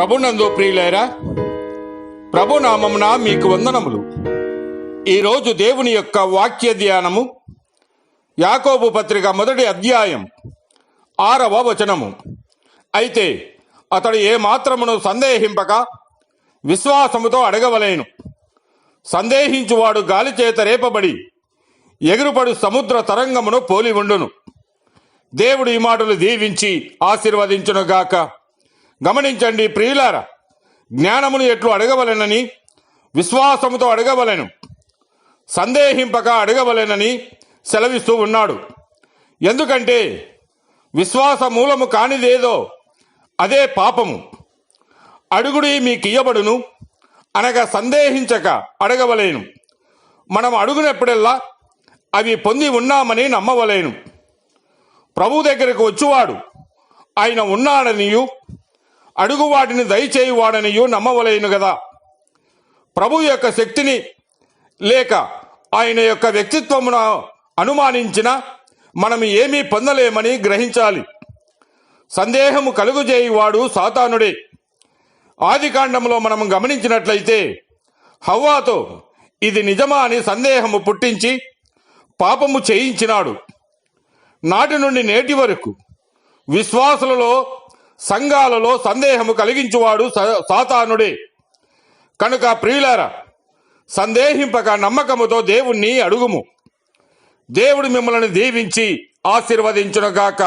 ప్రభునందు ప్రియులేరా ప్రభునామమున మీకు వందనములు. ఈరోజు దేవుని యొక్క వాక్య ధ్యానము యాకోబు పత్రిక మొదటి అధ్యాయం ఆరవ వచనము. అయితే అతడు ఏ మాత్రమును సందేహింపక విశ్వాసముతో అడగవలేను. సందేహించువాడు గాలి చేత రేపబడి ఎగురుపడు సముద్ర తరంగమును పోలి ఉండును. దేవుడు ఈ మాటలు దీవించి ఆశీర్వదించునుగాక. గమనించండి ప్రియులార జ్ఞానమును ఎట్లు అడగవలెనని విశ్వాసముతో అడగవలెను సందేహింపక అడగవలెనని సెలవిస్తూ ఉన్నాడు. ఎందుకంటే విశ్వాస మూలము కానిదేదో అదే పాపము. అడుగుడి మీకియ్యబడును అనగా సందేహించక అడగవలేను. మనం అడుగునప్పుడల్లా అవి పొంది ఉన్నామని నమ్మవలేను. ప్రభు దగ్గరకు వచ్చువాడు ఆయన ఉన్నాడనియు అడుగు వాటిని దయచేయువాడనియు నమ్మవలేను కదా ప్రభు యొక్క శక్తిని లేక ఆయన యొక్క వ్యక్తిత్వమును అనుమానించిన మనం ఏమీ పొందలేమని గ్రహించాలి. సందేహము కలుగుజేయువాడు సాతానుడే. ఆది కాండంలో మనం గమనించినట్లయితే హవ్వాతో ఇది నిజమా అని సందేహము పుట్టించి పాపము చేయించినాడు. నాటి నుండి నేటి వరకు విశ్వాసులలో సంఘాలలో సందేహము కలిగించువాడు స- సాతానుడే. కనుక ప్రియులారా సందేహింపక నమ్మకముతో దేవుణ్ణి అడుగుము. దేవుడు మిమ్మల్ని దీవించి ఆశీర్వదించునుగాక.